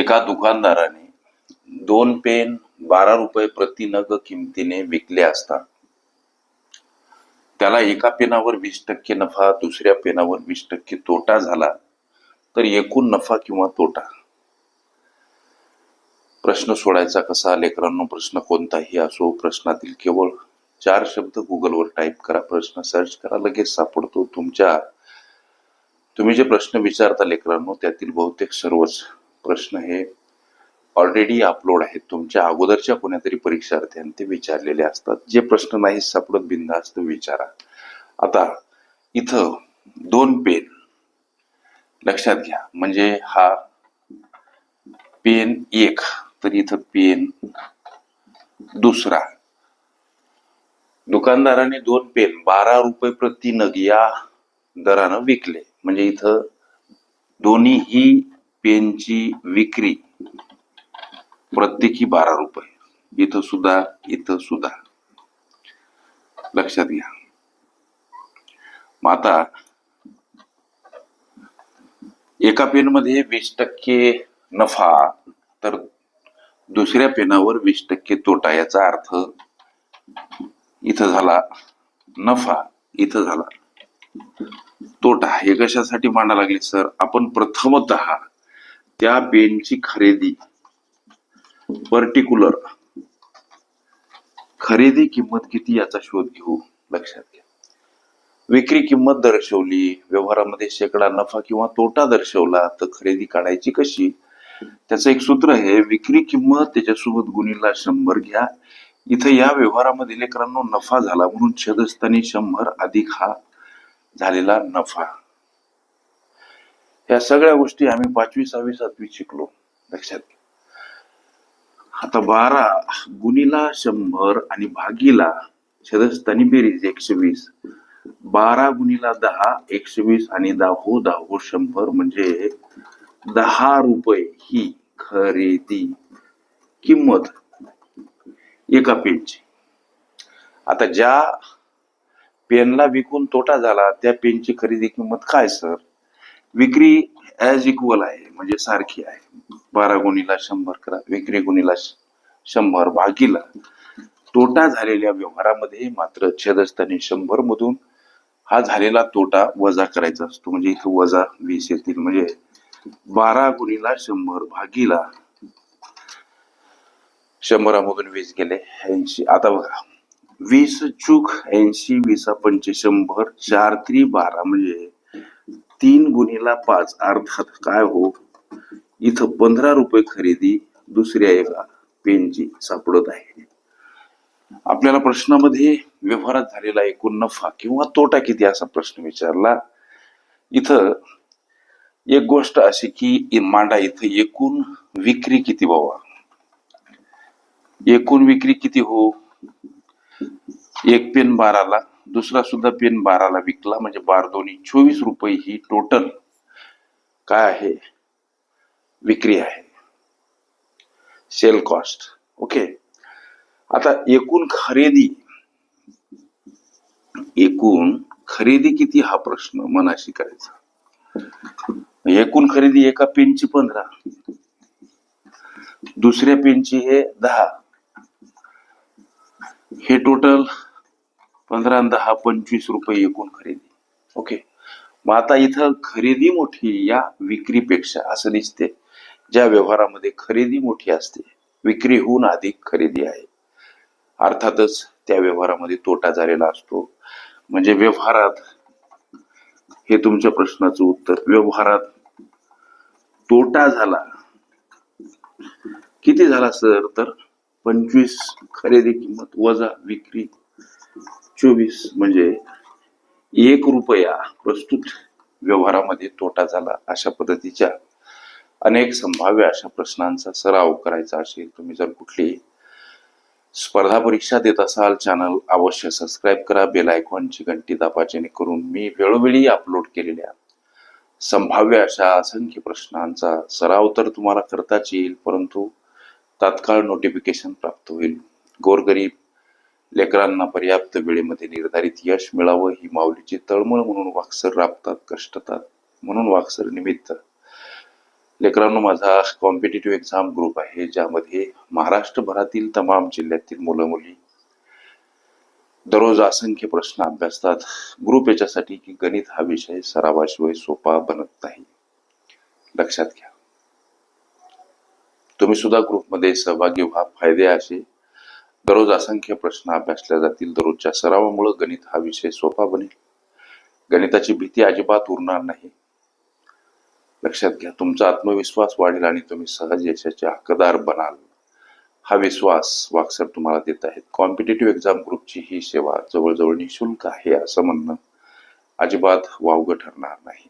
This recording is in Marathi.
एका दुकानदाराने दोन पेन बारा रुपये प्रति नग किमतीने विकले असता त्याला एका पेनावर वीस टक्के नफा दुसऱ्या पेनावर वीस टक्के तोटा झाला तर एकूण नफा किंवा तोटा? प्रश्न सोडायचा कसा? लेकरांनो प्रश्न कोणताही असो प्रश्नातील केवळ चार शब्द गुगलवर टाईप करा प्रश्न सर्च करा लगेच सापडतो तुमच्या. तुम्ही जे प्रश्न विचारता लेकरांनो त्यातील बहुतेक सर्वच प्रश्न हे ऑलरेडी अपलोड आहेत. तुमच्या अगोदरच्या कोणत्यातरी परीक्षार्थ्यांनी ते विचारलेले असतात. जे प्रश्न नाही सापडत बिंदास्त विचारा. आता इथं दोन पेन लक्षात घ्या. म्हणजे हा पेन एक तर इथं पेन दुसरा. दुकानदाराने दोन पेन बारा रुपये प्रति नग या दरानं विकले. म्हणजे इथं दोन्हीही पेनची विक्री प्रत्येकी बारा रुपये. इथं सुद्धा इथं सुद्धा. लक्षात घ्या. मग आता एका पेनमध्ये वीस टक्के नफा तर दुसऱ्या पेनावर वीस टक्के तोटा याचा अर्थ इथं झाला नफा इथं झाला तोटा. हे कशासाठी मांडा लागले सर? आपण प्रथमत त्या पेनची खरेदी. पर्टिक्युलर. खरेदी किंमत किती याचा शोध घेऊ लक्षात घ्या. विक्री किंमत दर्शवली व्यवहारामध्ये शेकडा नफा किंवा तोटा दर्शवला तर खरेदी काढायची कशी? त्याचं एक सूत्र आहे विक्री किंमत त्याच्यासोबत गुणीला शंभर घ्या. इथं या व्यवहारामध्ये लेकरांनो नफा झाला म्हणून छेदस्थानी शंभर अधिक हा झालेला नफा. या सगळ्या गोष्टी आम्ही पाचवी सहावी सातवी शिकलो लक्षात घ्या. आता बारा गुणीला शंभर आणि भागीला छदस्थानी बेरीज एकशे वीस. बारा गुणीला दहा एकशे वीस आणि दहा हो, दहा हो, शंभर म्हणजे दहा रुपये ही खरेदी किंमत एका पेनची. आता ज्या पेनला विकून तोटा झाला त्या पेनची खरेदी किंमत काय सर? विक्री ॲज इक्वल आहे म्हणजे सारखी आहे. बारा गुणीला शंभर करा विक्री गुणीला शंभर. भागीला तोटा झालेल्या व्यवहारामध्ये मात्र छेदस्थानी शंभर मधून हा झालेला तोटा वजा करायचा असतो. म्हणजे इथं वजा वीस येतील. म्हणजे बारा गुणीला शंभर. भागीला शंभरामधून वीस गेले ऐंशी. आता बघा. वीस चूक ऐंशी वीसा पंचे शंभर चार त्री बारा. म्हणजे तीन गुणीला पाच. अर्थात काय हो? इथं पंधरा रुपये खरेदी दुसऱ्या एका पेनची सापडत आहे. आपल्याला प्रश्नामध्ये व्यवहारात झालेला एकूण नफा किंवा तोटा किती असा प्रश्न विचारला? इथं एक गोष्ट अशी की मांडा इथं एकूण विक्री किती बाबा? एकूण विक्री किती हो? एक पेन बाराला. दुसरा सुद्धा पेन बाराला विकला म्हणजे बार दोन्ही. चोवीस रुपये ही टोटल काय आहे? विक्री आहे. सेल कॉस्ट ओके आता एकूण खरेदी. एकूण खरेदी किती? हा प्रश्न मनाशी करायचा. एकूण खरेदी एका पेनची पंधरा. दुसऱ्या पेनची हे दहा. हे टोटल पंधरा दहा पंचवीस रुपये एकूण खरेदी. ओके मग आता इथं खरेदी मोठी या विक्रीपेक्षा असं दिसते ज्या व्यवहारामध्ये खरेदी मोठी असते विक्रीहून अधिक खरेदी आहे. अर्थातच त्या व्यवहारामध्ये तोटा झालेला असतो. म्हणजे व्यवहारात हे तुमच्या प्रश्नाचं उत्तर व्यवहारात तोटा झाला. किती झाला सर? तर पंचवीस खरेदी किंमत वजा विक्री. चोवीस म्हणजे एक रुपया प्रस्तुत व्यवहारामध्ये तोटा झाला अशा पद्धतीच्या अनेक संभाव्य अशा प्रश्नांचा सराव करायचा असेल तुम्ही जर कुठली स्पर्धा परीक्षा देत असाल चॅनल अवश्य सबस्क्राईब करा बेल आयकॉनची घंटी दाबा जेणेकरून मी वेळोवेळी अपलोड केलेल्या संभाव्य अशा असंख्य प्रश्नांचा सराव तर तुम्हाला करताच येईल परंतु तात्काळ नोटिफिकेशन प्राप्त होईल. गोरगरीब लेकरांना पर्याप्त वेळेमध्ये निर्धारित यश मिळावं ही माऊलीची तळमळ म्हणून वाक्सर राबतात कष्टतात म्हणून वाक्सर निमित्त. लेकरांनो माझा कॉम्पिटेटिव्ह एक्झाम ग्रुप आहे ज्यामध्ये महाराष्ट्रभरातील तमाम जिल्ह्यातील मुलं मुली दररोज असंख्य प्रश्न अभ्यासतात. ग्रुप याच्यासाठी की गणित हा विषय सरावाशिवाय सोपा बनत नाही. लक्षात घ्या. तुम्ही सुद्धा ग्रुपमध्ये सहभागी व्हा. फायदे असे दररोज असंख्य प्रश्न अभ्यासल्या जातील. दररोजच्या सरावामुळे गणित हा विषय सोपा बनेल. गणिताची भीती अजिबात उरणार नाही. लक्षात घ्या तुमचा आत्मविश्वास वाढेल आणि तुम्ही सहज यशाचे हक्कदार बनाल. हा विश्वास वाक्सर तुम्हाला देत आहेत. कॉम्पिटेटिव्ह एक्झाम ग्रुपची ही सेवा जवळजवळ निशुल्क आहे असं म्हणणं अजिबात वावगं ठरणार नाही.